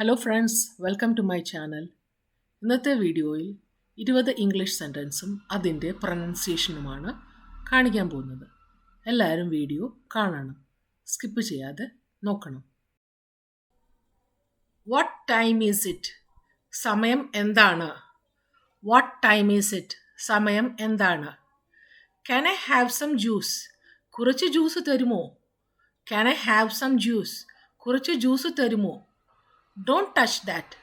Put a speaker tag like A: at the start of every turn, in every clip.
A: Hello friends welcome to my channel ഇന്നത്തെ വീഡിയോയിൽ ഇരുപത് ഇംഗ്ലീഷ് സെന്റൻസും അതിന്റെ പ്രൊനൗൺസിയേഷനുമാണ് കാണിക്കാൻ പോകുന്നത്. എല്ലാവരും വീഡിയോ കാണണം. സ്കിപ്പ് ചെയ്യാതെ നോക്കണം. വാട്ട് ടൈം ഈസ് ഇറ്റ് സമയം എന്താണ്? വാട്ട് ടൈം ഈസ് ഇറ്റ് സമയം എന്താണ്? Can I have some juice കുറച്ച് ജ്യൂസ് തരുമോ? Can I have some juice കുറച്ച് ജ്യൂസ് തരുമോ? ഡോണ്ട് ടച്ച് ദാറ്റ്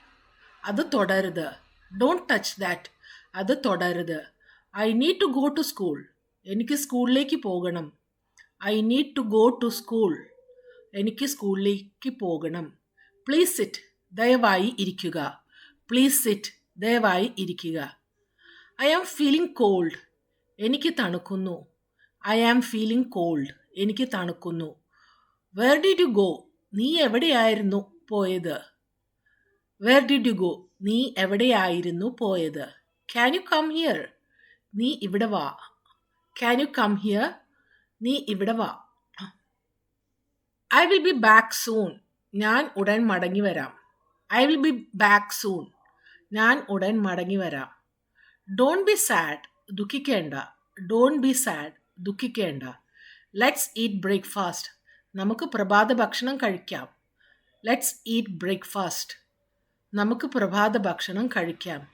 A: അത് തുടരുത്. ഡോണ്ട് ടച്ച് ദാറ്റ് അത് തുടരുത്. I need to go to school എനിക്ക് സ്കൂളിലേക്ക് പോകണം. I need to go to school എനിക്ക് സ്കൂളിലേക്ക് പോകണം. പ്ലീസ് സിറ്റ് ദയവായി ഇരിക്കുക. പ്ലീസ് സിറ്റ് ദയവായി ഇരിക്കുക. ഐ ആം ഫീലിംഗ് കോൾഡ് എനിക്ക് തണുക്കുന്നു. ഐ ആം ഫീലിംഗ് കോൾഡ് എനിക്ക് തണുക്കുന്നു. വേർ ഡിഡ് യു ഗോ നീ എവിടെയായിരുന്നു പോയത്? വേർ ഡിഡ് യു ഗോ നീ എവിടെയായിരുന്നു പോയത്? ക്യാൻ യു കം ഹിയർ നീ ഇവിടെ വാ. ക്യാൻ യു കം ഹിയർ നീ ഇവിടെ വാ. I will be back soon ഞാൻ ഉടൻ മടങ്ങി വരാം. I will be back soon ഞാൻ ഉടൻ മടങ്ങി വരാം. ഡോൺ ബി സാഡ് ദുഃഖിക്കേണ്ട. ഡോൺ ബി സാഡ് ദുഃഖിക്കേണ്ട. ലെറ്റ്സ് ഈറ്റ് ബ്രേക്ക്ഫാസ്റ്റ് നമുക്ക് പ്രഭാത ഭക്ഷണം കഴിക്കാം. ലെറ്റ്സ് ഈറ്റ് ബ്രേക്ക്ഫാസ്റ്റ് നമുക്ക് പ്രഭാത ഭക്ഷണം കഴിക്കാം.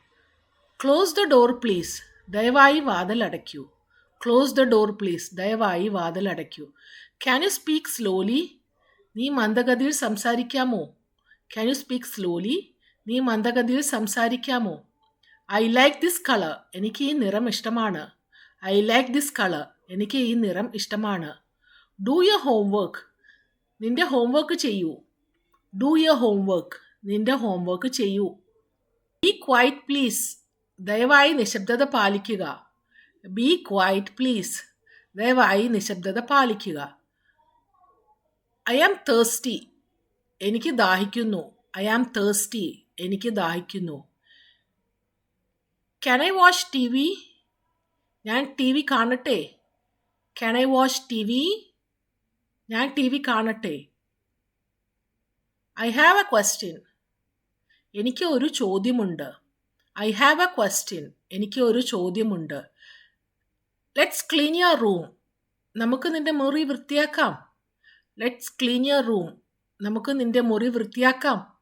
A: ക്ലോസ് ദ ഡോർ പ്ലീസ് ദയവായി വാതിലടയ്ക്കൂ ക്ലോസ് ദ ഡോർ പ്ലീസ് ദയവായി വാതിലടയ്ക്കൂ ക്യാൻ യു സ്പീക്ക് സ്ലോലി നീ മന്ദഗതിയിൽ സംസാരിക്കാമോ? ക്യാൻ യു സ്പീക്ക് സ്ലോലി നീ മന്ദഗതിയിൽ സംസാരിക്കാമോ? ഐ ലൈക്ക് ദിസ് കളർ എനിക്ക് ഈ നിറം ഇഷ്ടമാണ്. ഐ ലൈക്ക് ദിസ് കളർ എനിക്ക് ഈ നിറം ഇഷ്ടമാണ്. ഡു യർ ഹോംവർക്ക് നിന്റെ ഹോംവർക്ക് ചെയ്യൂ. ഡു യർ ഹോംവർക്ക് നിന്റെ ഹോംവർക്ക് ചെയ്യൂ. ബി ക്വൈറ്റ് പ്ലീസ് ദയവായി നിശബ്ദത പാലിക്കുക. ബി ക്വൈറ്റ് പ്ലീസ് ദയവായി നിശബ്ദത പാലിക്കുക. ഐ ആം തേഴ്സ്റ്റി എനിക്ക് ദാഹിക്കുന്നു. ഐ ആം തേഴ്സ്റ്റി എനിക്ക് ദാഹിക്കുന്നു. Can I watch T V ഞാൻ ടി വി കാണട്ടെ. Can I watch T V ഞാൻ ടി വി കാണട്ടെ. ഐ ഹാവ് എ ക്വസ്റ്റ്യൻ എനിക്ക് ഒരു ചോദ്യമുണ്ട്. ഐ ഹാവ് എ ക്വസ്റ്റ്യൻ എനിക്ക് ഒരു ചോദ്യമുണ്ട്. ലെറ്റ്സ് ക്ലീൻ യുവർ റൂം നമുക്ക് നിന്റെ മുറി വൃത്തിയാക്കാം. ലെറ്റ്സ് ക്ലീൻ യുവർ റൂം നമുക്ക് നിന്റെ മുറി വൃത്തിയാക്കാം.